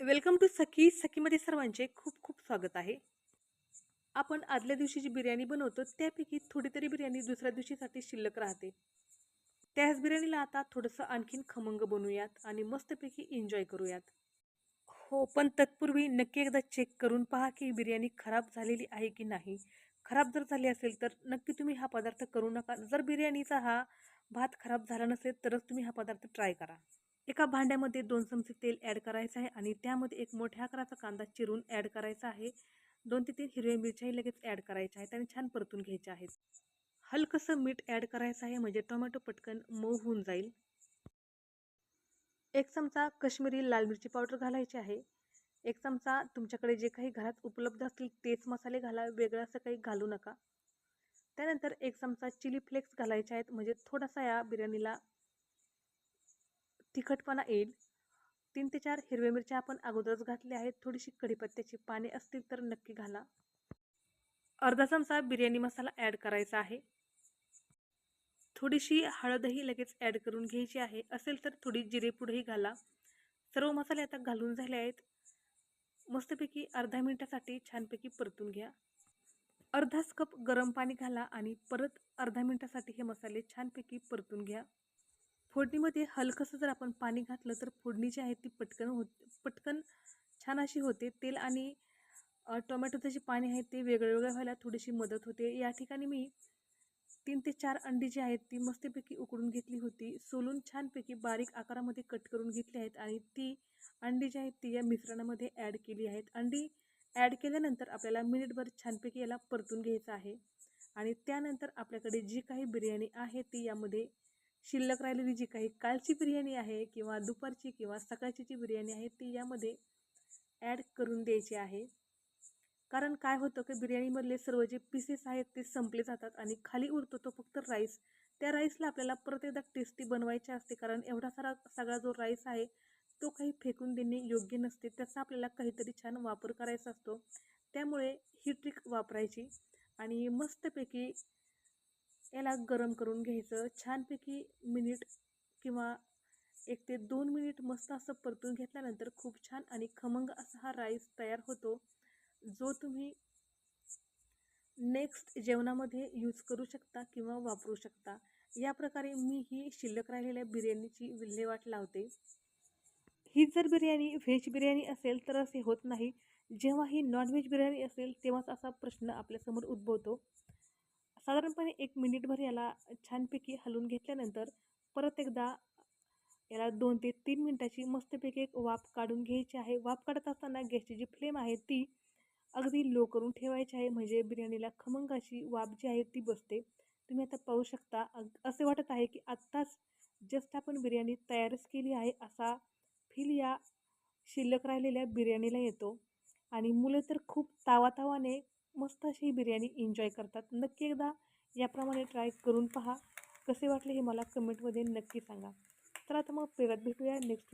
Welcome to सखी सखीमध्ये सर्वांचे खूप खूप स्वागत आहे. आपण आदल्या दिवशी जी बिर्याणी बनवतो त्यापैकी थोडी तरी बिर्याणी दुसऱ्या दिवशीसाठी शिल्लक राहते. त्याच बिर्याणीला आता थोडंसं आणखीन खमंग बनवूयात आणि मस्तपैकी एन्जॉय करूयात. हो पण तत्पूर्वी नक्की एकदा चेक करून पहा की बिर्याणी खराब झालेली आहे की नाही. खराब जर झाली असेल तर नक्की तुम्ही हा पदार्थ करू नका. जर बिर्याणीचा हा भात खराब झाला नसेल तरच तुम्ही हा पदार्थ ट्राय करा. एका भांड्यामध्ये दोन चमचे तेल ॲड करायचं आहे आणि त्यामध्ये एक मोठ्या आकाराचा कांदा चिरून ॲड करायचा आहे. दोन ते तीन हिरव्या मिरच्याही लगेच ॲड करायच्या आहेत आणि छान परतून घ्यायच्या आहेत. हलकंसं मीठ ॲड करायचं आहे म्हणजे टोमॅटो पटकन मऊ होऊन जाईल. एक चमचा कश्मीरी लाल मिरची पावडर घालायची आहे. एक चमचा तुमच्याकडे जे काही घरात उपलब्ध असतील तेच मसाले घाला वेगळं असं काही घालू नका. त्यानंतर एक चमचा चिली फ्लेक्स घालायचे आहेत म्हणजे थोडासा या बिर्याणीला तिखटपणा येईल. तीन ते चार हिरव्या मिरच्या आपण अगोदरच घातल्या आहेत. थोडीशी कढीपत्त्याची पाने असतील तर नक्की घाला. अर्धा चमचा बिर्याणी मसाला ॲड करायचा आहे. थोडीशी हळदही लगेच ॲड करून घ्यायची आहे. असेल तर थोडी जिरेपूडही घाला. सर्व मसाले आता घालून झाले आहेत. मस्तपैकी अर्धा मिनटासाठी छानपैकी परतून घ्या. अर्धाच कप गरम पाणी घाला आणि परत अर्धा मिनटासाठी हे मसाले छानपैकी परतून घ्या. फोडणीमध्ये हलकंसं जर आपण पाणी घातलं तर फोडणी जी आहे ती पटकन होत पटकन छान अशी होते. तेल आणि टोमॅटोचं जे पाणी आहे ते वेगळं वेगळं व्हायला थोडीशी मदत होते. या ठिकाणी मी तीन ते चार अंडी जी आहेत ती मस्तपैकी उकडून घेतली होती. सोलून छानपैकी बारीक आकारामध्ये कट करून घेतली आहेत आणि ती अंडी जी आहेत ती या मिश्रणामध्ये ॲड केली आहेत. अंडी ॲड केल्यानंतर आपल्याला मिनिटभर छानपैकी याला परतून घ्यायचं आहे. आणि त्यानंतर आपल्याकडे जी काही बिर्याणी आहे ती यामध्ये शिल्लक राहिलेली जी काही कालची बिर्याणी आहे किंवा दुपारची किंवा सकाळची जी बिर्याणी आहे ती यामध्ये ॲड करून द्यायची आहे. कारण काय होतं की बिर्याणीमधले सर्व जे पीसेस आहेत ते संपले जातात आणि खाली उरतो तो फक्त राईस त्या राईसला आपल्याला परत एकदा टेस्टी बनवायचे असते कारण एवढा सारा सगळा जो राईस आहे तो काही फेकून देणे योग्य नसते. त्याचा आपल्याला काहीतरी छान वापर करायचा असतो. त्यामुळे ही ट्रिक वापरायची. आणि मस्तपैकी याला गरम करून घ्यायचं. छानपैकी मिनिट किंवा एक ते दोन मिनिट मस्त असं परतून घेतल्यानंतर खूप छान आणि खमंग असा हा राईस तयार होतो जो तुम्ही नेक्स्ट जेवणामध्ये यूज करू शकता किंवा वापरू शकता. या प्रकारे मी ही शिल्लक राहिलेल्या बिर्याणीची विल्हेवाट लावते. ही जर बिर्याणी व्हेज बिर्याणी असेल तर असे होत नाही. जेव्हा ही नॉनव्हेज बिर्याणी असेल तेव्हाच असा प्रश्न आपल्यासमोर उद्भवतो. साधारणपणे एक मिनिटभर याला छानपैकी हलवून घेतल्यानंतर परत एकदा याला दोन ते तीन मिनटाची मस्तपैकी एक वाफ काढून घ्यायची आहे. वाफ काढत असताना गॅसची जी फ्लेम आहे ती अगदी लो करून ठेवायची आहे. म्हणजे बिर्याणीला खमंग अशी वाफ जी आहे ती बसते. तुम्ही आता पाहू शकता. अग असे वाटत आहे की आत्ताच जस्ट आपण बिर्याणी तयारच केली आहे असा फील या शिल्लक राहिलेल्या बिर्याणीला येतो. आणि मुलं तर खूप तावातावाने मस्त अशी बिर्याणी एन्जॉय करतात. नक्की एकदा याप्रमाणे ट्राय करून पहा. कसे वाटले हे मला कमेंटमध्ये नक्की सांगा. तर आता मग परत भेटूया नेक्स्ट